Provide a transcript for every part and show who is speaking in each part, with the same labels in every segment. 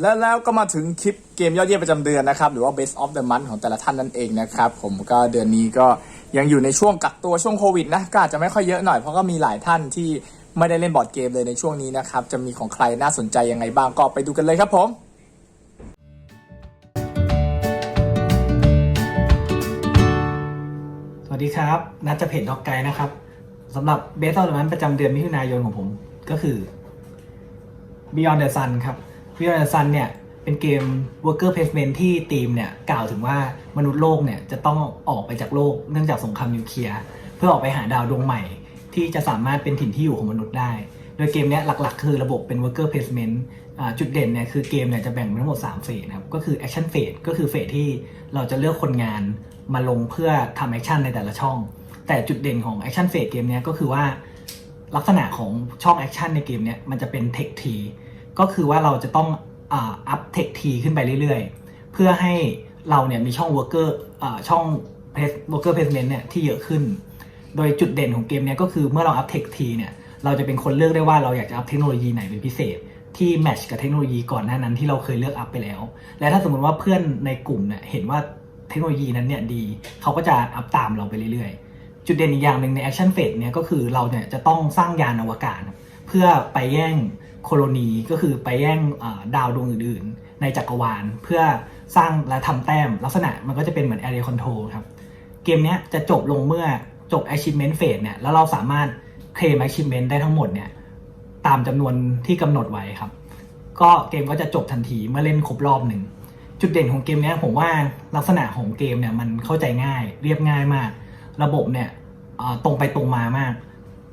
Speaker 1: และแล้วก็มาถึงคลิปเกมยอดเยี่ยมประจำเดือนนะครับ หรือว่า best of the month ของแต่ละท่านนั่นเองนะครับ ผมก็เดือนนี้ก็ยังอยู่ในช่วงกักตัวช่วงโควิดนะก็อาจจะไม่ค่อยเยอะหน่อยเพราะก็มีหลายท่านที่ไม่ได้เล่นบอร์ดเกมเลยในช่วงนี้นะครับ จะมีของใครน่าสนใจยังไงบ้างก็ไปดูกันเลยครับผม
Speaker 2: สวัสดีครับนัทจะเพจด็อกไกนะครับสำหรับเบสตอลมันประจำเดือนมิถุนายนของผม ก็คือ Beyond the Sun ครับ Beyond the Sun เนี่ยเป็นเกม worker placement ที่ทีมเนี่ยกล่าวถึงว่ามนุษย์โลกเนี่ยจะต้องออกไปจากโลกเนื่องจากสงครามนิวเคลียร์เพื่อออกไปหาดาวดวงใหม่ ที่จะสามารถเป็นถิ่นที่อยู่ของมนุษย์ได้ โดยเกมเนี้ยหลักๆ คือระบบเป็น worker placement จุดเด่นเนี่ยคือเกมเนี่ยจะแบ่งเป็นทั้งหมด3เฟสนะครับก็คือ action phase ก็คือเฟสที่เราจะเลือกคนงานมาลงเพื่อทำแอคชั่นในแต่ละช่อง แต่จุดเด่นของ action phase เกมนี้ก็คือว่าลักษณะของช่องแอคชั่นในเกมเนี้ยมันจะเป็น tech t ก็คือว่าเราจะต้องอัพ tech t ขึ้นไปเรื่อยๆ เพื่อให้เราเนี่ยมีช่อง worker อช่อง worker placement เนี่ยที่เยอะขึ้น โดยจุดเด่นของเกมเนี้ยก็คือเมื่อเราอัพเทคทีเนี่ยเราจะเป็นคนเลือกได้ว่าเราอยากจะอัพเทคโนโลยีไหนเป็นพิเศษ ที่แมทช์กับเทคโนโลยีก่อนหน้านั้นที่เราเคยเลือกอัพไปแล้ว และถ้าสมมติว่าเพื่อนในกลุ่มเนี่ยเห็นว่าเทคโนโลยีนั้นเนี่ยดีเขาก็จะอัพตามเราไปเรื่อยๆ จุดเด่นอีกอย่างหนึ่งในแอคชั่นเฟสเนี่ยก็คือเราเนี่ยจะต้องสร้างยานอวกาศ เพื่อไปแย่ง โคโลนีก็คือไปแย่งดาวดวงอื่นๆ ในจักรวาล เพื่อสร้างและทำแต้มลักษณะมันก็จะเป็นเหมือน area control ครับ เกมนี้จะจบลงเมื่อจบ achievement phase เนี่ยแล้วเราสามารถเคลม achievement ได้ทั้งหมดเนี่ยตามจำนวนที่กำหนดไว้ครับ ก็เกมก็จะจบทันทีเมื่อเล่นครบรอบหนึ่งจุดเด่นของเกมนี้ผมว่าลักษณะของเกมเนี่ยมันเข้าใจง่ายเรียบง่ายมาก ระบบเนี่ยตรงไปตรงมามาก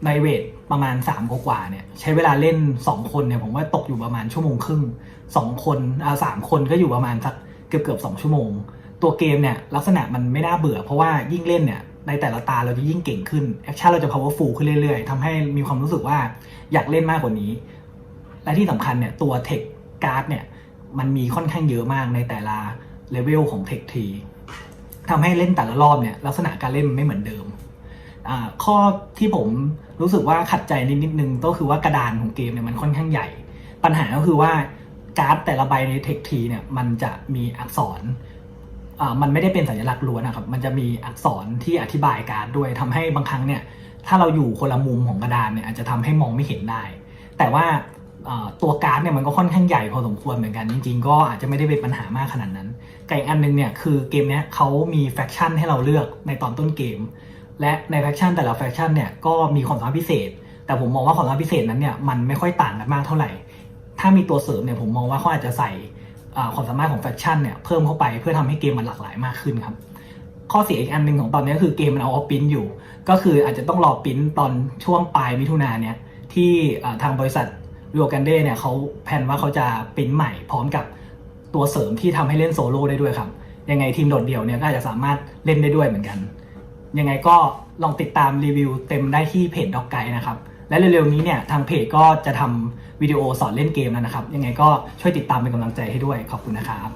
Speaker 2: ในเวท ประมาณ3กว่าเนี่ยใช้เวลาเล่น 2 คนเนี่ยผมว่าตกอยู่ประมาณชั่วโมงครึ่ง2คนอ่าสามคนก็อยู่ประมาณสักเกือบเกือบสองชั่วโมง ตัวเกมเนี่ยลักษณะมันไม่น่าเบื่อเพราะว่ายิ่งเล่นเนี่ยในแต่ละตาเราจะยิ่งเก่งขึ้นแอคชั่นเราจะ powerful ขึ้นเรื่อยๆทำให้มีความรู้สึกว่าอยากเล่นมากกว่านี้ และที่สำคัญเนี่ยตัวเทคการ์ดเนี่ยมันมีค่อนข้างเยอะมากในแต่ละเลเวลของเทคทีทำให้เล่นแต่ละรอบเนี่ยลักษณะการเล่นไม่เหมือนเดิม ข้อที่ผมรู้สึกว่าขัดใจนิดนิดนึงก็คือว่ากระดานของเกมเนี่ยมันค่อนข้างใหญ่ ปัญหาก็คือว่าการ์ดแต่ละใบในเทคทีเนี่ยมันจะมีอักษรมันไม่ได้เป็นสัญลักษณ์ล้วนนะครับ มันจะมีอักษรที่อธิบายการ์ดด้วยทำให้บางครั้งเนี่ย ถ้าเราอยู่คนละมุมของกระดานเนี่ยอาจจะทำให้มองไม่เห็นได้ แต่ว่าตัวการ์ดเนี่ยมันก็ค่อนข้างใหญ่พอสมควรเหมือนกันจริงๆ ก็อาจจะไม่ได้เป็นปัญหามากขนาดนั้นไก่อันหนึงเนี่ยคือเกมเนี้ยเขามีแฟคชั่นให้เราเลือกในตอนต้นเกม และในแฟคชั่นแต่ละแฟคชั่นเนี่ยก็มีความสามารถพิเศษ แต่ผมมองว่าความสามารถพิเศษนั้นเนี่ยมันไม่ค่อยต่างกันมากเท่าไหร่ ถ้ามีตัวเสริมเนี่ยผมมองว่าเขาอาจจะใส่ความสามารถของแฟคชั่นเนี่ยเพิ่มเข้าไปเพื่อทำให้เกมมันหลากหลายมากขึ้นครับข้อเสียอีกอันหนึ่งของตอนนี้ก็คือเกมมันเอาออฟปิ้นอยู่ ก็คืออาจจะต้องรอปิ้นตอนช่วงปลายมิถุนาเนี่ยที่ทางบริษัทริโอกันเดเนี่ยเขาแผนว่าเขาจะปิ้นใหม่พร้อมกับตัวเสริมที่ทำให้เล่นโซโล่ได้ด้วยครับ ยังไงทีมโดดเดี่ยวเนี่ยก็อาจจะสามารถเล่นได้ด้วยเหมือนกัน ยังไงก็ลองติดตามรีวิวเต็มได้ที่เพจด็อกไกนะครับ และเร็วๆนี้เนี่ยทางเพจก็จะทำวิดีโอสอนเล่นเกมแล้วนะครับ ยังไงก็ช่วยติดตามเป็นกำลังใจให้ด้วยขอบคุณนะครับ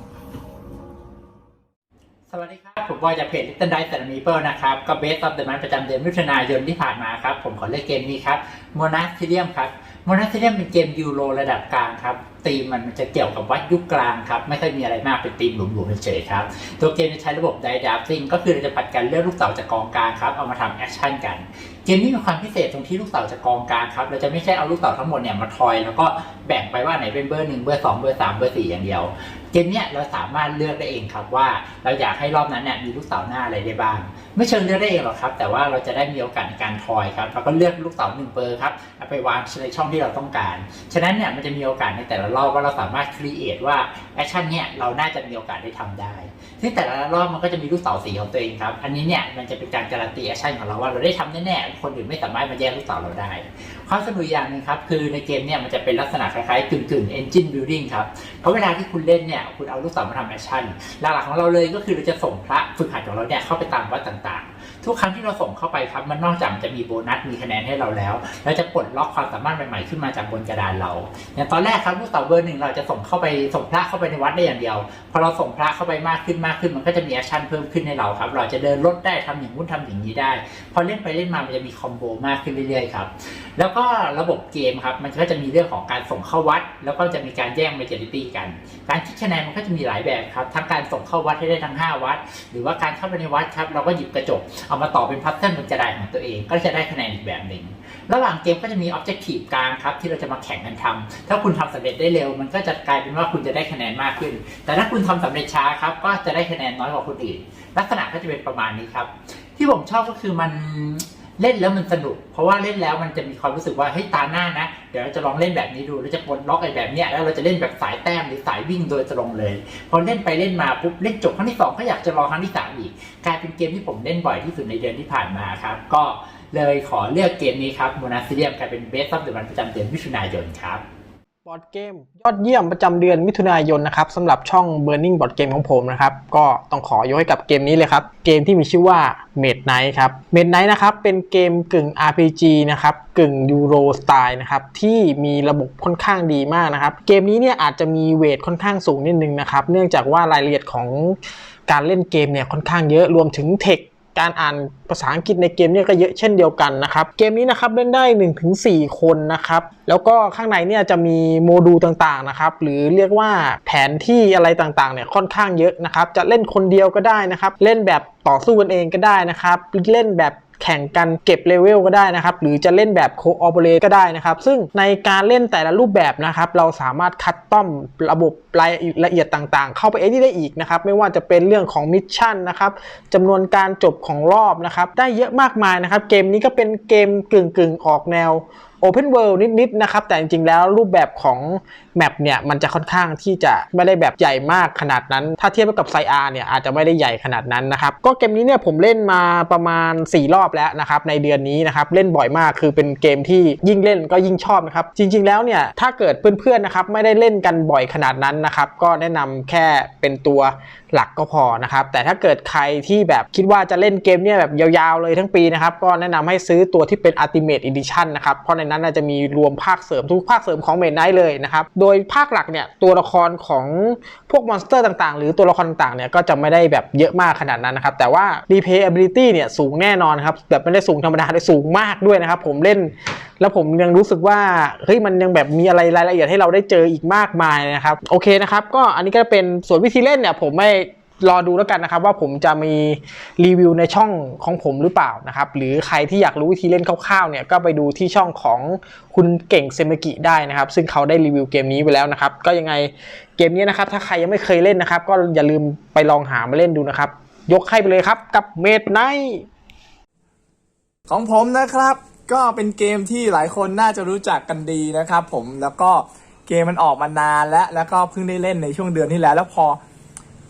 Speaker 3: สวัสดีครับ ผมบอยจากเพจ Little Dice แต่มีเปิลนะครับก็เบสออฟเดอะมันประจำเดือนมิถุนายนที่ผ่านมาครับ ผมขอเลือกเกมนี้ครับโมนาสเทเดียมครับโมนาสเทเดียมเป็นเกมยูโรระดับกลางครับธีมมันจะเกี่ยวกับวัดยุคกลางครับไม่ค่อยมีอะไรมากเป็นธีมหลวมๆเฉยๆครับ ตัวเกมจะใช้ระบบไดดับซิงก็คือเราจะปัดกันเลือกลูกเต๋าจากกองกลางครับเอามาทำแอคชั่นกันเกมนี้มีความพิเศษตรงที่ลูกเต๋าจากกองกลางครับเราจะไม่ใช่เอาลูกเต๋าทั้งหมดเนี่ยมาทอย แล้วก็แบ่งไปว่าไหนเป็นเบอร์หนึ่งเบอร์สองเบอร์สามเบอร์สี่อย่างเดียวเกมเนี้ยเราสามารถเลือกได้เองครับว่าเราอยากให้รอบนั้นเนี่ยมีลูกเต๋าหน้าอะไรได้บ้าง ไม่เชิงเลือกได้เองหรอกครับ แต่ว่าเราจะได้มีโอกาสในการทอยครับเราก็เลือกลูกเต๋าหนึ่งเบอร์ครับเอาไปวางในช่องที่เราต้องการ ฉะนั้นเนี่ยมันจะมีโอกาสในแต่ละรอบว่าเราสามารถครีเอทว่าแอคชั่นเนี้ยเราน่าจะมีโอกาสได้ทำได้ ซึ่งแต่ละรอบมันก็จะมีลูกเต๋าสีของตัวเองครับ อันนี้เนี่ยมันจะเป็นการการันตีแอคชั่นของเราว่าเราได้ทำแน่ๆ คนอื่นไม่สามารถมาแย่งลูกเต๋าเราได้ ความสนุกอย่างนึงครับ คือในเกมเนี่ยมันจะเป็นลักษณะคล้ายๆกึ่งๆ engine building ครับ เพราะเวลาที่คุณเล่นเนี่ยคุณเอาลูกเต๋ามาทำแอคชั่น หลักๆของเราเลยก็คือเราจะส่งพระฝึกหัดของเราเนี่ยเข้าไปตามวัดต่างๆ ทุกครั้งที่เราส่งเข้าไปครับมันนอกจากจะมีโบนัสมีคะแนนให้เราแล้วเราจะปลดล็อกความสามารถใหม่ๆขึ้นมาจากบนกระดานเราอย่างตอนแรกครับลูกเต๋าเบอร์หนึ่งเราจะส่งเข้าไปส่งพระเข้าไปในวัดได้อย่างเดียวพอเราส่งพระเข้าไปมากขึ้นมากขึ้นมันก็จะมีแอคชั่นเพิ่มขึ้นให้เราครับ เราจะเดินรถได้ทำอย่างนู้นทำอย่างนี้ได้ พอเล่นไปเล่นมามันจะมีคอมโบมากขึ้นเรื่อยๆครับแล้วก็ระบบเกมครับมันก็จะมีเรื่องของการส่งเข้าวัด แล้วก็จะมีการแย่งเมเจอริตี้กัน การคิดคะแนนมันก็จะมีหลายแบบครับทั้งการส่งเข้าวัดให้ได้ทั้ง 5 วัด หรือว่าการเข้าไปในวัดครับเราก็หยิบกระจกเอามาต่อเป็นพัซเซิลบนกระดานของตัวเอง ก็จะได้คะแนนอีกแบบหนึ่ง ระหว่างเกมก็จะมีออบเจกตีฟกลางครับที่เราจะมาแข่งกันทำถ้าคุณทำสำเร็จได้เร็ว มันก็จะกลายเป็นว่าคุณจะได้คะแนนมากขึ้น แต่ถ้าคุณทำสำเร็จช้าครับก็จะได้คะแนนน้อยกว่าคนอื่น ลักษณะก็จะเป็นประมาณนี้ครับ ที่ผมชอบก็คือมันเล่นแล้วมันสนุก เพราะว่าเล่นแล้วมันจะมีความรู้สึกว่าเฮ้ยตาหน้านะ เดี๋ยวเราจะลองเล่นแบบนี้ดูเราจะปลดล็อกไอ้แบบเนี้ยแล้วเราจะเล่นแบบสายแต้มหรือสายวิ่งโดยตรงเลย พอเล่นไปเล่นมาปุ๊บเล่นจบครั้งที่สองก็อยากจะลองครั้งที่สามอีกกลายเป็นเกมที่ผมเล่นบ่อยที่สุดในเดือนที่ผ่านมาครับ ก็ เลยขอเลือกเกมนี้ครับโมนาซิเดียมกลายเป็นเบสซับเดอะวันประจำเดือนมิถุนายนครับ
Speaker 4: บอร์ดเกมยอดเยี่ยมประจำเดือนมิถุนายนนะครับสำหรับช่อง Burning Board Game ของผมนะครับ ก็ต้องขอยกให้กับเกมนี้เลยครับ เกมที่มีชื่อว่า m a d Night ครับ m a d Night นะครับเป็นเกมกึ่ง RPG นะครับกึ่ง Euro สไตล์นะครับที่มีระบบค่อนข้างดีมากนะครับ เกมนี้เนี่ยอาจจะมีเวทค่อนข้างสูงนิดนึงนะครับ เนื่องจากว่ารายละเอียดของการเล่นเกมเนี่ยค่อนข้างเยอะรวมถึงเทค การอ่านภาษาอังกฤษในเกมเนี่ยก็เยอะเช่นเดียวกันนะครับ เกมนี้นะครับเล่นได้ 1-4 คนนะครับ แล้วก็ข้างในเนี่ยจะมีโมดูลต่างๆนะครับ หรือเรียกว่าแผนที่อะไรต่างๆเนี่ยค่อนข้างเยอะนะครับ จะเล่นคนเดียวก็ได้นะครับ เล่นแบบต่อสู้กันเองก็ได้นะครับ เล่นแบบ แข่งกันเก็บเลเวลก็ได้นะครับ หรือจะเล่นแบบโคออเปเรก็ได้นะครับ ซึ่งในการเล่นแต่ละรูปแบบนะครับ เราสามารถคัดต้อมระบบรายละเอียดต่างๆ เข้าไปเอ็ดได้อีกนะครับ ไม่ว่าจะเป็นเรื่องของมิชชั่นนะครับจำนวนการจบของรอบนะครับ ได้เยอะมากมายนะครับ เกมนี้ก็เป็นเกมกึ่งๆ ออกแนว Open World นิดๆนะครับ แต่จริงๆแล้วรูปแบบของ แมปเนี่ยมันจะค่อนข้างที่จะไม่ได้แบบใหญ่มากขนาดนั้น ถ้าเทียบกับไซอาร์เนี่ยอาจจะไม่ได้ใหญ่ขนาดนั้นนะครับก็เกมนี้เนี่ยผมเล่นมาประมาณ 4 รอบแล้วนะครับในเดือนนี้นะครับเล่นบ่อยมากคือเป็นเกมที่ยิ่งเล่นก็ยิ่งชอบนะครับจริง ๆ แล้วเนี่ยถ้าเกิดเพื่อนๆนะครับไม่ได้เล่นกันบ่อยขนาดนั้นนะครับก็แนะนำแค่เป็นตัวหลักก็พอนะครับแต่ถ้าเกิดใครที่แบบคิดว่าจะเล่นเกมเนี่ยแบบยาวๆเลยทั้งปีนะครับก็แนะนำให้ซื้อตัวที่เป็น Ultimate Edition นะครับเพราะในนั้นจะมีรวมภาคเสริมทุกภาคเสริมของ Made Knight เลยนะครับโดยยภาคหลักเนี่ยตัวละครของพวกมอนสเตอร์ต่างๆ หรือตัวละครต่างๆเนี่ยก็จะไม่ได้แบบเยอะมากขนาดนั้นนะครับ แต่ว่า Replayability เนี่ยสูงแน่นอนครับแบบไม่ได้สูงธรรมดาเลยสูงมากด้วยนะครับ ผมเล่น แล้วผมยังรู้สึกว่าเฮ้ยมันยังแบบมีอะไรรายละเอียดให้เราได้เจออีกมากมายนะครับโอเคนะครับก็อันนี้ก็เป็นส่วนวิธีเล่นเนี่ยผมไม่ รอดูแล้วกันนะครับว่าผมจะมีรีวิวในช่องของผมหรือเปล่านะครับ หรือใครที่อยากรู้วิธีเล่นคร่าวๆเนี่ยก็ไปดูที่ช่องของคุณเก่งเซมกิได้นะครับ ซึ่งเขาได้รีวิวเกมนี้ไปแล้วนะครับ ก็ยังไงเกมนี้นะครับ ถ้าใครยังไม่เคยเล่นนะครับ ก็อย่าลืมไปลองหามาเล่นดูนะครับ ยกให้ไปเลยครับกับเมดไน
Speaker 1: ของผมนะครับ ก็เป็นเกมที่หลายคนน่าจะรู้จักกันดีนะครับ ผมแล้วก็เกมมันออกมานานแล้วแล้วก็เพิ่งได้เล่นในช่วงเดือนที่แล้วแล้วพอ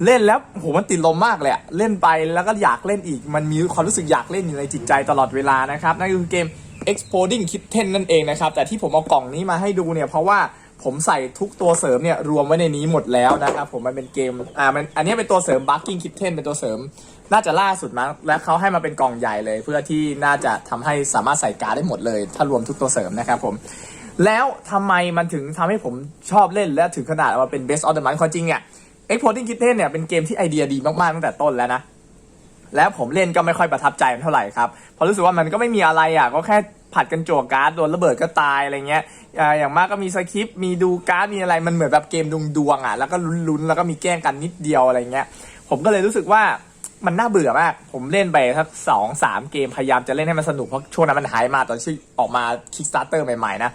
Speaker 1: เล่นแล้วโหมันติดลมมากเลยอะเล่นไปแล้วก็อยากเล่นอีก มันมีความรู้สึกอยากเล่นอยู่ในจิตใจตลอดเวลานะครับ นั่นคือเกม Exploding Kitten นั่นเองนะครับ แต่ที่ผมเอากล่องนี้มาให้ดูเนี่ย เพราะว่าผมใส่ทุกตัวเสริมเนี่ย รวมไว้ในนี้หมดแล้วนะครับ ผมมันเป็นเกม อ่ามันอันนี้เป็นตัวเสริม Barking Kitten เป็นตัวเสริม น่าจะล่าสุดมั้งและเขาให้มาเป็นกล่องใหญ่เลย เพื่อที่น่าจะทำให้สามารถใส่การ์ดได้หมดเลย ถ้ารวมทุกตัวเสริมนะครับผมแล้วทำไมมันถึงทำให้ผมชอบเล่นและถึงขนาดว่าเป็น best of the month ความจริงเนี่ย Exploding Kitten เนี่ยเป็นเกมที่ไอเดียดีมากๆตั้งแต่ต้นแล้วนะ แล้วผมเล่นก็ไม่ค่อยประทับใจมันเท่าไหร่ครับเพราะรู้สึกว่ามันก็ไม่มีอะไรอะก็แค่ผัดกันโจวการ์ดโดนระเบิดก็ตายอะไรเงี้ยอย่างมากก็มีสคริปต์มีดูการ์ดมีอะไรมันเหมือนแบบเกมดวงดวงๆอะแล้วก็ลุ้นๆแล้วก็มีแกล้งกันนิดเดียวอะไรเงี้ยผมก็เลยรู้สึกว่ามันน่าเบื่อมาก ผมเล่นไปสักสองสามเกมพยายามจะเล่นให้มันสนุกเพราะช่วงนั้นมันหายมาตอนที่ออกมา Kickstarter ใหม่ๆนะ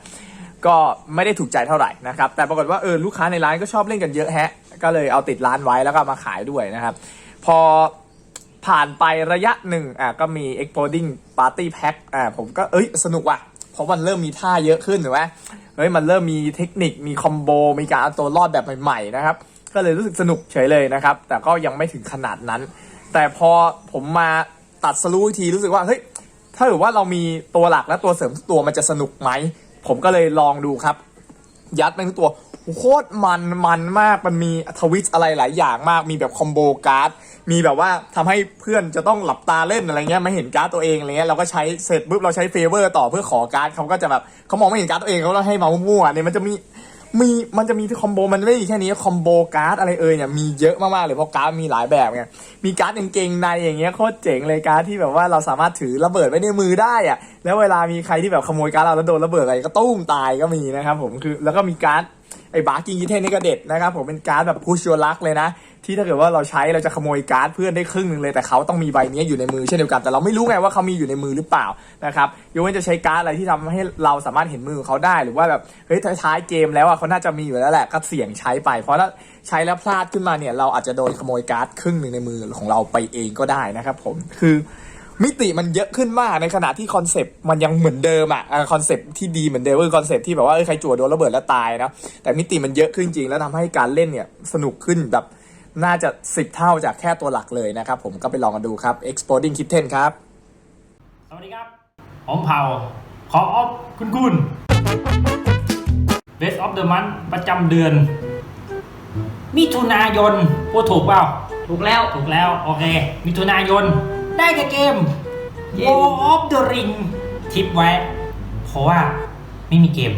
Speaker 1: ก็ไม่ได้ถูกใจเท่าไหร่นะครับ แต่ปรากฏว่าเออลูกค้าในร้านก็ชอบเล่นกันเยอะแฮะ ก็เลยเอาติดร้านไว้แล้วก็มาขายด้วยนะครับ พอผ่านไประยะหนึ่งอะก็มี exploding party pack อ่าผมก็เอ้ยสนุกว่ะเพราะมันเริ่มมีท่าเยอะขึ้นถูกไหมเฮ้ยมันเริ่มมีเทคนิคมีคอมโบมีการเอาตัวรอดแบบใหม่ๆนะครับก็เลยรู้สึกสนุกเฉยเลยนะครับ แต่ก็ยังไม่ถึงขนาดนั้น แต่พอผมมาตัดสรู้อีกทีรู้สึกว่าเฮ้ยถ้าเกิดว่าเรามีตัวหลักและตัวเสริมทุกตัวมันจะสนุกไหม ผมก็เลยลองดูครับ ยัดแม่งทุกตัวโคตรมันมันมากมันมีทวิสอะไรหลายอย่างมาก มีแบบคอมโบการ์ดมีแบบว่าทำให้เพื่อนจะต้องหลับตาเล่นอะไรเงี้ยไม่เห็นการ์ดตัวเองอะไรเงี้ยเราก็ใช้เสร็จปุ๊บเราใช้เฟเวอร์ต่อเพื่อขอการ์ดเขาก็จะแบบเขามองไม่เห็นการ์ดตัวเองเขาก็ให้มามั่วๆเนี่ยมันจะมี มีมันจะมีคอมโบมันไม่ได้แค่นี้คอมโบการ์ดอะไรเอ่ยเนี่ยมีเยอะมากๆเลยเพราะการ์ดมีหลายแบบไงมีการ์ดเก่งเกงในอย่างเงี้ยโคตรเจ๋งเลยการ์ดที่แบบว่าเราสามารถถือระเบิดไว้ในมือได้อะแล้วเวลามีใครที่แบบขโมยการ์ดเราแล้วโดนระเบิดอะไรก็ตุ้มตายก็มีนะครับผมคือแล้วก็มีการ์ดไอ้บาร์กิงกิเทนนี่ก็เด็ดนะครับผมเป็นการ์ดแบบพุชโยลักเลยนะ ที่ถ้าเกิดว่าเราใช้เราจะขโมยการ์ดเพื่อนได้ครึ่งหนึ่งเลยแต่เขาต้องมีใบนี้อยู่ในมือเช่นเดียวกันแต่เราไม่รู้ไงว่าเขามีอยู่ในมือหรือเปล่านะครับยกเว้นจะใช้การ์ดอะไรที่ทำให้เราสามารถเห็นมือของเขาได้หรือว่าแบบเฮ้ยท้ายเกมแล้วอะเขาน่าจะมีอยู่แล้วแหละก็เสี่ยงใช้ไป เพราะถ้าใช้แล้วพลาดขึ้นมาเนี่ยเราอาจจะโดนขโมยการ์ดครึ่งหนึ่งในมือของเราไปเองก็ได้นะครับผมคือมิติมันเยอะขึ้นมากในขณะที่คอนเซปต์มันยังเหมือนเดิมอะคอนเซปต์ที่ดีเหมือนเดิมคือคอนเซปต์ที่แบบว่าเออใครจั่วโดนระเบิดแล้วตายนะแต่มิติมันเยอะขึ้นจริงแล้วทำให้การเล่นเนี่ยสนุกขึ้นแบบ น่าจะสิบเท่าจากแค่ตัวหลักเลยนะครับ ผมก็ไปลองกันดูครับ Exploding Kitten ครับ
Speaker 5: สวัสดีครับ ผมเผาขอออฟคุณคุณ Best of the Month ประจำเดือน มิถุนายนพูดถูกเปล่า
Speaker 3: ถูกแล้ว
Speaker 5: ถูกแล้ว โอเค มิถุนายน ได้กับเกม
Speaker 3: เย้
Speaker 5: War of the Ring ทิปไว้ เพราะว่าไม่มีเกม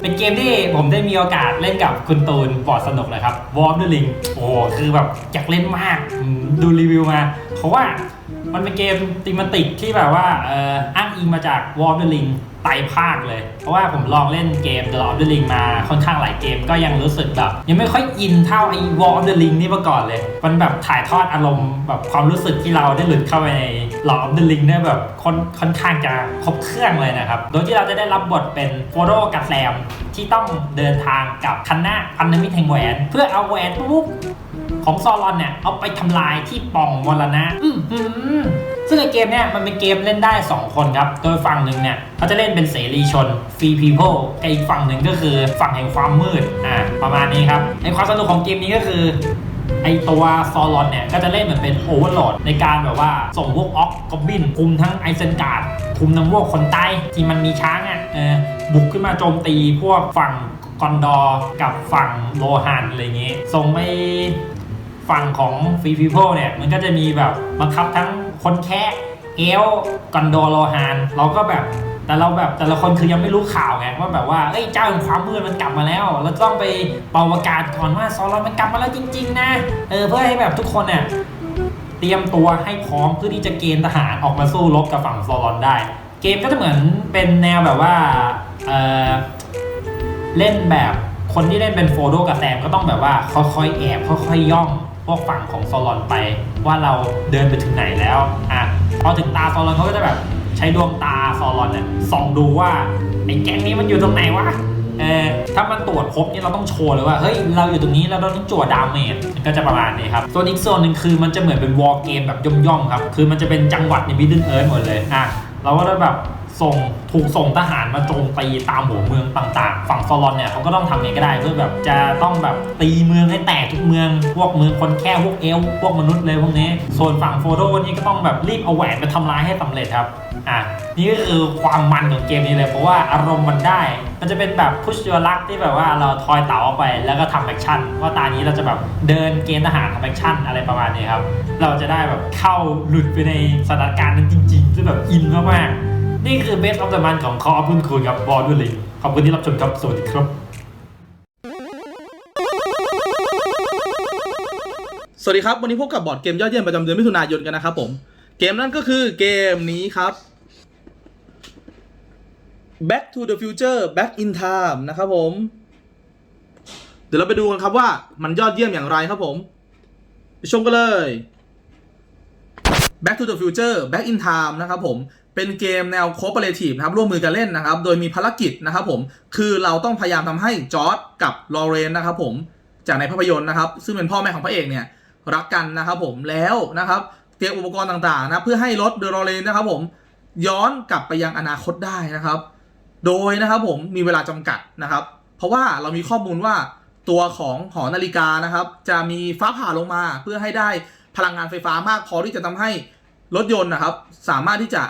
Speaker 5: เป็นเกมที่ผมได้มีโอกาสเล่นกับคุณตูนบอดสนุกเลยครับวอร์มเดอะลิงโอ้คือแบบอยากเล่นมาก ดูรีวิวมา เพราะว่า มันเป็นเกมติมติกที่แบบว่าเอ่ออ้างอิงมาจาก War of the Ring ไตรภาคเลย เพราะว่าผมลองเล่นเกม The Lord of the Ring มาค่อนข้างหลายเกมก็ยังรู้สึกแบบ ยังไม่ค่อยอินเท่าไอ้ War of the Ring นี่มาก่อนเลย มันแบบถ่ายทอดอารมณ์แบบความรู้สึกที่เราได้หลุดเข้าไปใน Lord of the Ring ได้แบบค่อนค่อนข้างจะครบเครื่องเลยนะครับ โดยที่เราจะได้รับบทเป็นโฟโรกับแซมที่ต้องเดินทางกับคันนาพันธมิตรแห่งแหวน เพื่อเอาแหวนปุ๊บ ของซอรอนเนี่ยเอาไปทำลายที่ป่องมรณะซึ่งในเกมเนี่ยมันเป็นเกมเล่นได้ 2 คนครับ โดยฝั่งหนึ่งเนี่ยเขาจะเล่นเป็นเสรีชน free people กับอีกฝั่งหนึ่งก็คือฝั่งแห่งความมืดอ่าประมาณนี้ครับไอความสนุกของเกมนี้ก็คือไอตัวซอรอนเนี่ย ก็จะเล่นเหมือนเป็นโอเวอร์โหลดในการแบบว่าส่งพวกออกกอบบิน คุมทั้งไอเซนการ์ดคุมทั้งพวกคนใต้ที่มันมีช้างอะเออบุกขึ้นมาโจมตีพวกฝั่งกอนดอร์กับฝั่งโลฮันอะไรอย่างงี้ส่งไป ฝั่งของ Free People เนี่ยมันก็จะมีแบบบังคับทั้งคนแค่เอลกันโดโลฮานเราก็แบบแต่เราแบบแต่ละคนคือยังไม่รู้ข่าวไงว่าแบบว่าเอ้ยเจ้าแห่งความมืดมันกลับมาแล้วเราต้องไปเป่าประกาศก่อนว่าซอรอนมันกลับมาแล้วจริง ๆ นะเออเพื่อให้แบบทุกคนเนี่ยเตรียมตัวให้พร้อมเพื่อที่จะเกณฑ์ทหารออกมาสู้รบกับฝั่งซอรอนได้ เกมก็จะเหมือนเป็นแนวแบบว่าเออเล่นแบบคนที่เล่นเป็นโฟโดกับแซมก็ต้องแบบว่าค่อยๆแอบค่อยๆย่อง พวกฝั่งของซอลอนไปว่าเราเดินไปถึงไหนแล้วอะพอถึงตาซอลอนเขาก็จะแบบใช้ดวงตาซอลอนเนี่ยส่องดูว่าไอ้แก๊งนี้มันอยู่ตรงไหนวะเออถ้ามันตรวจพบนี่เราต้องโชว์เลยว่าเฮ้ยเราอยู่ตรงนี้แล้วเราต้องจั่วดาเมจก็จะประมาณนี้ครับส่วนอีกส่วนหนึ่งคือมันจะเหมือนเป็นวอลเกมแบบย่อมๆครับคือมันจะเป็นจังหวัดในมิดเดิลเอิร์ธหมดเลยอะเราก็จะแบบ ส่งถูกส่งทหารมาโจมตีตามหัวเมืองต่างๆ ฝั่งซอลอนเนี่ยเขาก็ต้องทำไงก็ได้เพื่อแบบจะต้องแบบตีเมืองให้แตกทุกเมือง พวกเมืองคนแค่พวกเอลพวกมนุษย์เลยพวกนี้ ส่วนฝั่งโฟโดนี่ก็ต้องแบบรีบเอาแหวนไปทำลายให้สำเร็จครับอะนี่ก็คือความมันของเกมนี้เลยเพราะว่าอารมณ์มันได้ มันจะเป็นแบบพุชยูลักที่แบบว่าเราทอยเต๋าออกไปแล้วก็ทำแอคชั่นว่าตานี้เราจะแบบเดินเกณฑ์ทหารทำแอคชั่นอะไรประมาณนี้ครับเราจะได้แบบเข้าหลุดไปในสถานการณ์นั้นจริงๆซึ่งแบบอินมากๆ นี่คือ Best of the Month ของ Call of Duty คุณครับบอลด้วยลิงขอบคุณที่รับชมครับ สวัสดีครับ
Speaker 6: สวัสดีครับ วันนี้พบกับบอร์ดเกมยอดเยี่ยมประจำเดือนมิถุนายนกันนะครับผม เกมนั่นก็คือเกมนี้ครับ Back to the Future Back in Time นะครับผม เดี๋ยวเราไปดูกันครับว่ามันยอดเยี่ยมอย่างไรครับผมไปชมกันเลย Back to the Future Back in Time นะครับผม เป็นเกมแนว cooperative นะครับร่วมมือกันเล่นนะครับ โดยมีภารกิจนะครับผมคือเราต้องพยายามทำให้จอร์ดกับลอเรนนะครับผมจากในภาพยนตร์นะครับ ซึ่งเป็นพ่อแม่ของพระเอกเนี่ยรักกันนะครับผมแล้วนะครับเตรียมอุปกรณ์ต่างๆนะเพื่อให้รถเดอรอเลนนะครับผมย้อนกลับไปยังอนาคตได้นะครับ โดยนะครับผมมีเวลาจำกัดนะครับ เพราะว่าเรามีข้อมูลว่าตัวของหอนาฬิกานะครับ จะมีฟ้าผ่าลงมาเพื่อให้ได้พลังงานไฟฟ้ามากพอที่จะทำให้รถยนต์นะครับ สามารถที่จะ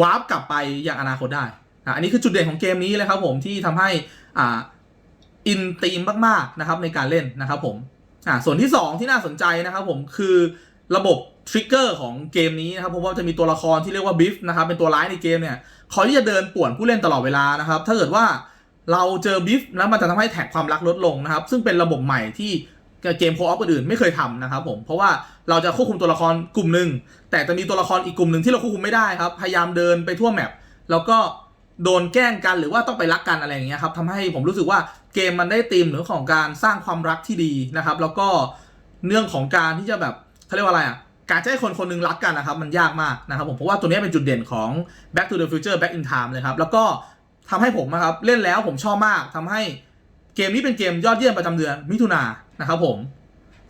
Speaker 6: วาร์ปกลับไปอยังอนาคตได้นะอันนี้คือจุดเด่นของเกมนี้เลยครับผมที่ทำให้อ่าอินธีมมากๆนะครับในการเล่นนะครับผมอ่าส่วนที่ 2 ที่น่าสนใจนะครับผมคือระบบทริกเกอร์ของเกมนี้นะครับเพราะว่าจะมีตัวละครที่เรียกว่าบิฟนะครับเป็นตัวร้ายในเกมเนี่ยคอยที่จะเดินป่วนผู้เล่นตลอดเวลานะครับถ้าเกิดว่าเราเจอบิฟแล้วมันจะทำให้แท็กความรักลดลงนะครับซึ่งเป็นระบบใหม่ที่ เกมโคออฟอื่นๆไม่เคยทำนะครับผมเพราะว่าเราจะควบคุมตัวละครกลุ่มหนึ่งแต่จะมีตัวละครอีกกลุ่มหนึ่งที่เราควบคุมไม่ได้ครับพยายามเดินไปทั่วแมปแล้วก็โดนแกล้งกันหรือว่าต้องไปรักกันอะไรอย่างเงี้ยครับทำให้ผมรู้สึกว่าเกมมันได้ธีมเรื่องของการสร้างความรักที่ดีนะครับ แล้วก็เรื่องของการที่จะแบบเขาเรียกว่าอะไรอะการจะให้คนคนหนึงรักกันนะครับ มันยากมากนะครับผมเพราะว่าตัวนี้เป็นจุดเด่นของ Back to the Future Back in Time เลยครับแล้วก็ทำให้ผมนะครับเล่นแล้วผมชอบมากทำให้เกมนี้เป็นเกมยอดเยี่ยมประจำเดือนมิถุนา นะครับผม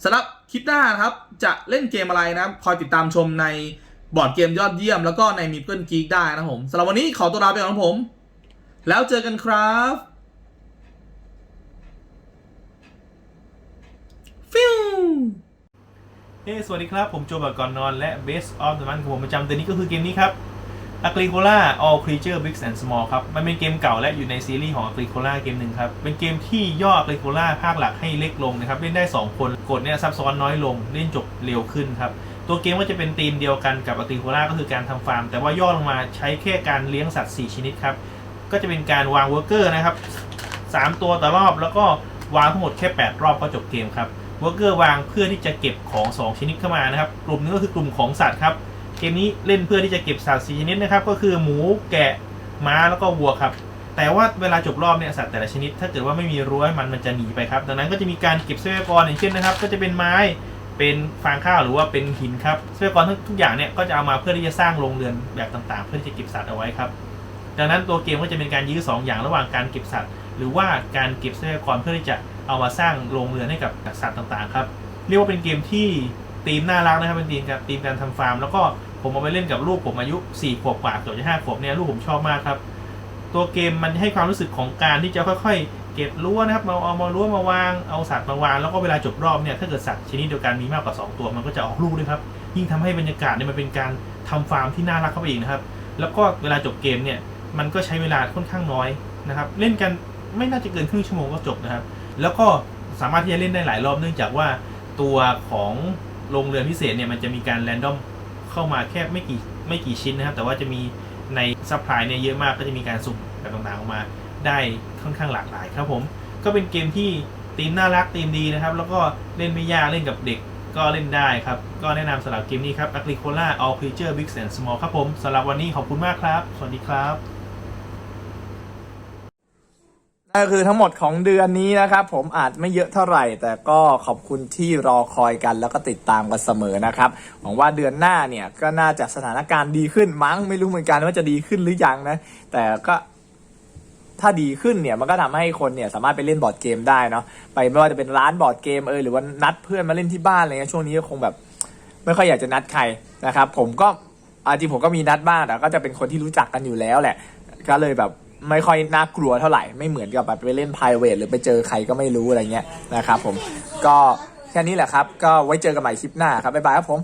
Speaker 6: สำหรับคลิปหน้านะครับ จะเล่นเกมอะไรนะครับ คอยติดตามชมในบอร์ดเกมยอดเยี่ยม แล้วก็ในมีเปิลกีกได้นะครับผมสำหรับวันนี้ขอตัวลาไปก่อนครับผม แล้วเจอกันครับฟิว
Speaker 7: เฮ้สวัสดีครับ ผมโจบก่อนนอนและ Best of the Month ของผมประจำเดือนนี้ก็คือเกมนี้ครับ Agricola All Creature Big and Small ครับ มันเป็นเกมเก่าและอยู่ในซีรีส์ของ Agricola เกมหนึ่งครับ เป็นเกมที่ย่อ Agricola ภาคหลักให้เล็กลงนะครับ เล่นได้ 2 คนกดเนี่ยซับซ้อนน้อยลง เล่นจบเร็วขึ้นครับ ตัวเกมก็จะเป็นธีมเดียวกันกับ Agricola ก็คือการทำฟาร์ม แต่ว่าย่อลงมาใช้แค่การเลี้ยงสัตว์ 4 ชนิดครับ ก็จะเป็นการวางเวอร์เกอร์นะครับ 3 ตัวต่อรอบ แล้วก็วางทั้งหมดแค่ 8 รอบก็จบเกมครับเวอร์เกอร์วางเพื่อที่จะเก็บของ 2 ชนิดเข้ามานะครับ กลุ่มนึงก็คือกลุ่มของสัตว์ครับ เกมนี้เล่นเพื่อที่จะเก็บสัตว์4ชนิดนะครับ ก็คือหมูแกะม้าแล้วก็วัวครับ แต่ว่าเวลาจบรอบเนี่ยสัตว์แต่ละชนิด ถ้าเกิดว่าไม่มีรั้วให้มันมันจะหนีไปครับ ดังนั้นก็จะมีการเก็บทรัพยากรอย่างเช่นนะครับ ก็จะเป็นไม้เป็นฟางข้าวหรือว่าเป็นหินครับทรัพยากรทุกทุกอย่างเนี่ยก็จะเอามาเพื่อที่จะสร้างโรงเรือนแบบต่างๆ เพื่อที่จะเก็บสัตว์เอาไว้ครับ ดังนั้นตัวเกมก็จะเป็นการยื้อสองอย่างระหว่างการเก็บสัตว์ หรือว่าการเก็บทรัพยากรเพื่อที่จะเอามาสร้างโรงเรือนให้กับสัตว์ต่างๆครับ เรียกว่าเป็นเกมที่ธีมน่ารักนะครับเป็นธีมการธีมการทำฟาร์ม แล้วก็ ผมเอาไปเล่นกับลูกผมอายุ4ขวบกว่าเกือบจะ5ขวบเนี่ยลูกผมชอบมากครับ ตัวเกมมันให้ความรู้สึกของการที่จะค่อยๆ เก็บรั้วนะครับมาเอามารั้วมาวางเอาสัตว์มาวางแล้วก็เวลาจบรอบเนี่ยถ้าเกิดสัตว์ชนิดเดียวกันมีมากกว่า 2 ตัวมันก็จะออกลูกด้วยครับยิ่งทำให้บรรยากาศเนี่ยมันเป็นการทำฟาร์มที่น่ารักเข้าไปอีกนะครับ แล้วก็เวลาจบเกมเนี่ยมันก็ใช้เวลาค่อนข้างน้อยนะครับเล่นกันไม่น่าจะเกินครึ่งชั่วโมงก็จบนะครับ แล้วก็สามารถที่จะเล่นได้หลายรอบเนื่องจากว่าตัวของโรงเรือนพิเศษเนี่ยมันจะมีการแรนดอม เข้ามาแค่ไม่กี่ไม่กี่ชิ้นนะครับ แต่ว่าจะมีในซัพพลายเนี่ยเยอะมากก็จะมีการสุ่มแบบต่างๆออกมาได้ค่อนข้างหลากหลายครับผม ก็เป็นเกมที่ตีมน่ารักตีมดีนะครับ แล้วก็เล่นไม่ยากเล่นกับเด็กก็เล่นได้ครับ ก็แนะนำสำหรับเกมนี้ครับ Agricola All Creature Big and Small ครับผมสำหรับวันนี้ขอบคุณมากครับ สวัสดีครับ
Speaker 1: นั่น ก็คือทั้งหมดของเดือนนี้นะครับผมอาจไม่เยอะเท่าไหร่ แต่ก็ขอบคุณที่รอคอยกันแล้วก็ติดตามกันเสมอนะครับหวังว่าเดือนหน้าเนี่ยก็น่าจะสถานการณ์ดีขึ้นมั้งไม่รู้เหมือนกันว่าจะดีขึ้นหรือยังนะ แต่ก็ถ้าดีขึ้นเนี่ยมันก็ทำให้คนเนี่ยสามารถไปเล่นบอร์ดเกมได้เนาะไปไม่ว่าจะเป็นร้านบอร์ดเกมเออหรือว่านัดเพื่อนมาเล่นที่บ้านอะไรเงี้ยช่วงนี้ก็คงแบบ ไม่ค่อยอยากจะนัดใครนะครับผมก็อาจริงผมก็มีนัดบ้างแต่ก็จะเป็นคนที่รู้จักกันอยู่แล้วแหละ ก็เลยแบบ ไม่ค่อยน่ากลัวเท่าไหร่ไม่เหมือนกับแบบไปเล่น p r i v a t หรือไปเจอใครก็ไม่รู้อะไรเงี้ยนะครับผมก็แค่นี้แหละครับ ก็ไว้เจอกันใหม่คลิปหน้าครับบ๊ายบายครับผม